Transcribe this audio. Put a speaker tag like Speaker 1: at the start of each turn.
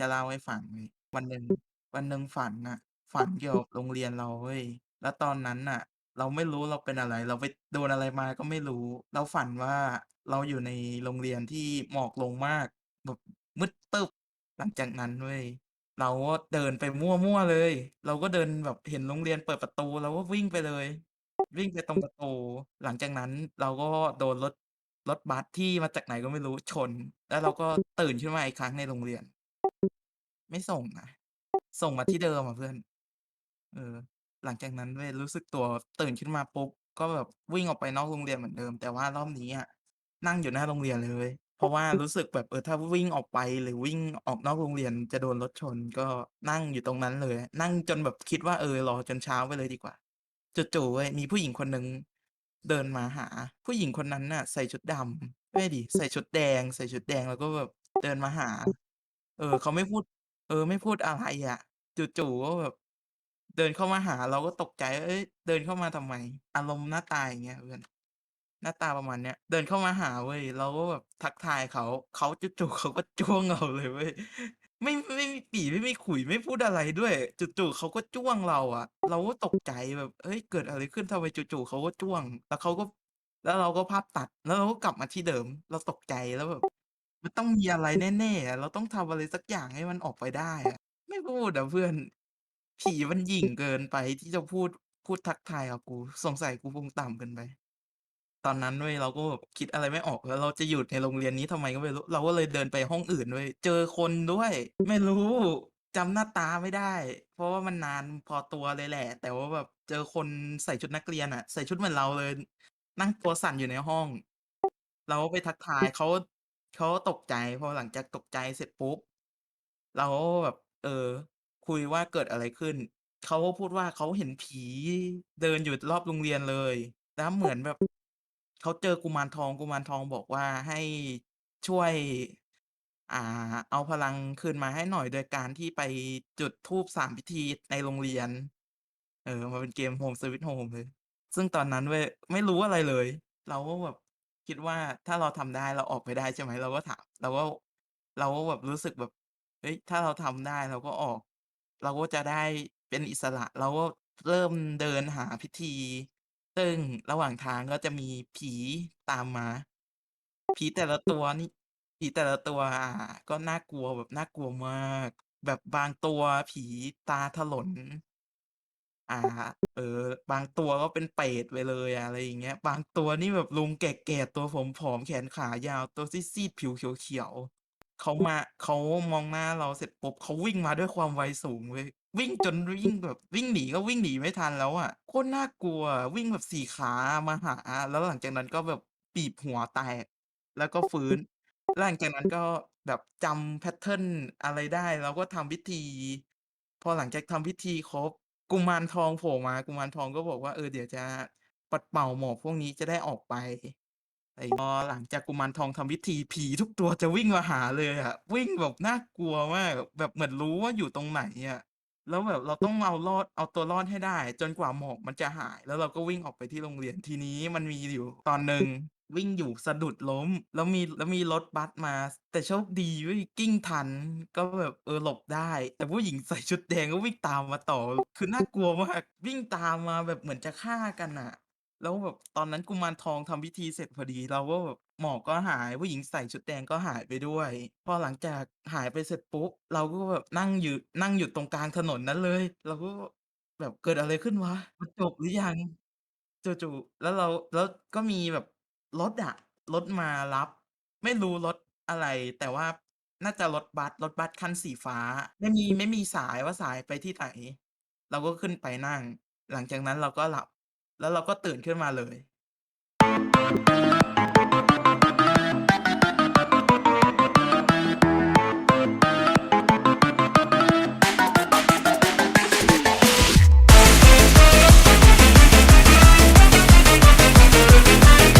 Speaker 1: จะเล่าให้ฟังเว้ย วันหนึ่ง วันหนึ่งฝันน่ะ ฝันเกี่ยวกับโรงเรียนเราเว้ย แล้วตอนนั้นน่ะ เราไม่รู้เราเป็นอะไร เราไปโดนอะไรมาก็ไม่รู้ เราฝันว่าเราอยู่ในโรงเรียนที่หมอกลงมากแบบมืดตึ๊บ หลังจากนั้นเว้ย เราก็เดินไปมั่วๆเลย เราก็เดินแบบเห็นโรงเรียนเปิดประตูเราก็วิ่งไปเลย วิ่งไปตรงประตู หลังจากนั้นเราก็โดนรถ รถบัสที่มาจากไหนก็ไม่รู้ชน แล้วเราก็ตื่นขึ้นมาอีกครั้งในโรงเรียน ไม่ส่งนะ ส่งมาที่เดิมอะเพื่อน เออ หลังจากนั้นเว้ยรู้สึกตัวตื่นขึ้นมาปุ๊บ ก็แบบวิ่งออกไปนอกโรงเรียนเหมือนเดิม แต่ว่ารอบนี้อะนั่งอยู่หน้าโรงเรียนเลยเว้ยเพราะว่ารู้สึกแบบเออถ้าวิ่งออกไปหรือวิ่งออกนอกโรงเรียนจะโดนรถชนก็นั่งอยู่ตรงนั้นเลย นั่งจนแบบคิดว่าเออรอจนเช้าไปเลยดีกว่าจู่ๆเว้ยมีผู้หญิงคนหนึ่งเดินมาหา ผู้หญิงคนนั้นน่ะ ใส่ชุดดำไม่ดิใส่ชุดแดง ใส่ชุดแดงแล้วก็แบบเดินมาหา เออเขาไม่พูด เออ ไม่พูดอะไรอะ จู่ ๆ ก็แบบ เดินเข้ามาหา เราก็ตกใจว่า เฮ้ย เดินเข้ามาทำไม?อารมณ์หน้าตาอย่างเงี้ยเพื่อน หน้าตาประมาณเนี้ย เดินเข้ามาหาเว้ย เราก็แบบทักทายเขา เขาจู่ ๆ เขาก็จ้วงเราเลยเว้ย ไม่ ไม่มีปี่ ไม่มีขุย ไม่พูดอะไรด้วย จู่ ๆ เขาก็จ้วงเราอะ เราก็ตกใจแบบ เฮ้ย เกิดอะไรขึ้น ทำไมจู่ ๆ เขาก็จ้วง แล้วเขาก็ แล้วเราก็ภาพตัด แล้วเราก็กลับมาที่เดิม เราตกใจแล้วแบบ มันต้องมีอะไรแน่ๆอะเราต้องทำอะไรสักอย่างให้มันออกไปได้อะ ไม่พูดอะเพื่อน ผีมันหยิ่งเกินไปที่จะพูด พูดทักทายกับกู สงสัยกูคงต่ำเกินไป ตอนนั้นเว้ย เราก็แบบคิดอะไรไม่ออก แล้วเราจะอยู่ในโรงเรียนนี้ทำไมก็ไม่รู้ เราก็เลยเดินไปห้องอื่นเว้ย เจอคนด้วย ไม่รู้จำหน้าตาไม่ได้ เพราะว่ามันนานพอตัวเลยแหละ แต่ว่าแบบเจอคนใส่ชุดนักเรียนอะใส่ชุดเหมือนเราเลย นั่งตัวสั่นอยู่ในห้อง เราก็ไปทักทายเขา เขาตกใจพอหลังจากตกใจเสร็จปุ๊บเราแบบ เออ คุยว่าเกิดอะไรขึ้น เขาก็พูดว่าเขาเห็นผีเดินอยู่รอบโรงเรียนเลย แล้วเหมือนแบบเขาเจอกุมารทองกุมารทองบอกว่าให้ช่วย อ่า เอาพลังคืนมาให้หน่อยโดยการที่ไปจุดธูป3พิธีในโรงเรียน เออ มันเป็นเกม Home Sweet Home เลย ซึ่งตอนนั้นเว้ยไม่รู้อะไรเลย เราก็แบบ คิดว่าถ้าเราทำได้ เราออกไปได้ใช่ไหม เราก็ถาม เราก็ เราก็แบบรู้สึกแบบ เฮ้ย ถ้าเราทำได้เราก็ออก เราก็จะได้เป็นอิสระ เราก็เริ่มเดินหาพิธี ซึ่งระหว่างทางก็จะมีผีตามมา ผีแต่ละตัวนี่ ผีแต่ละตัว อ่า ก็น่ากลัวแบบน่ากลัวมาก แบบบางตัวผีตาถลน อ่า เออ บางตัวก็เป็นเปรตไปเลยอะอะไรอย่างเงี้ย บางตัวนี่แบบลุงแก่ๆตัวผมผอมๆแขนขายาวตัวซีดๆผิวเขียวๆเขามาเขามองหน้าเราเสร็จปุ๊บเขาวิ่งมาด้วยความไวสูงเว้ยวิ่งจนวิ่งแบบวิ่งหนีก็วิ่งหนีไม่ทันแล้วอะโคตรน่ากลัว วิ่งแบบ4ขามาหา แล้วหลังจากนั้นก็แบบบีบหัวแตกแล้วก็ฟื้นแล้วหลังจากนั้นก็แบบจำแพตเทิร์นอะไรได้เราก็ทำพิธี พอหลังจากทำพิธีครบ กุมารทองโผล่มา กุมารทองก็บอกว่า เออ เดี๋ยวจะปัดเป่าหมอกพวกนี้จะได้ออกไปไอ้พอหลังจากกุมารทองทำพิธีผีทุกตัวจะวิ่งมาหาเลยอะวิ่งแบบน่ากลัวมากแบบเหมือนรู้ว่าอยู่ตรงไหนอะแล้วแบบเราต้องเอารอดเอาตัวรอดให้ได้ จนกว่าหมอกมันจะหาย แล้วเราก็วิ่งออกไปที่โรงเรียนทีนี้มันมีอยู่ตอนหนึ่ง วิ่งอยู่สะดุดล้ม แล้วมี แล้วมีรถบัสมา แต่โชคดีเว้ยกลิ้งทัน ก็แบบ เออ หลบได้ แต่ผู้หญิงใส่ชุดแดงก็วิ่งตามมาต่อ คือน่ากลัวมาก วิ่งตามมาแบบเหมือนจะฆ่ากันน่ะแล้วแบบตอนนั้นกุมารทองทำพิธีเสร็จพอดี เราก็แบบ หมอกก็หาย ผู้หญิงใส่ชุดแดงก็หายไปด้วย พอหลังจากหายไปเสร็จปุ๊บ เราก็แบบนั่งอยู่ นั่งอยู่ตรงกลางถนนนั้นเลย เราก็แบบ เกิดอะไรขึ้นวะ มันจบหรือยัง จู่ ๆ แล้วเรา แล้วก็มีแบบ รถอะรถมารับ ไม่รู้รถอะไร แต่ว่าน่าจะรถบัสรถบัสคันสีฟ้า ไม่มีไม่มีสายว่าสายไปที่ไหน เราก็ขึ้นไปนั่ง หลังจากนั้นเราก็หลับ แล้วเราก็ตื่นขึ้นมาเลย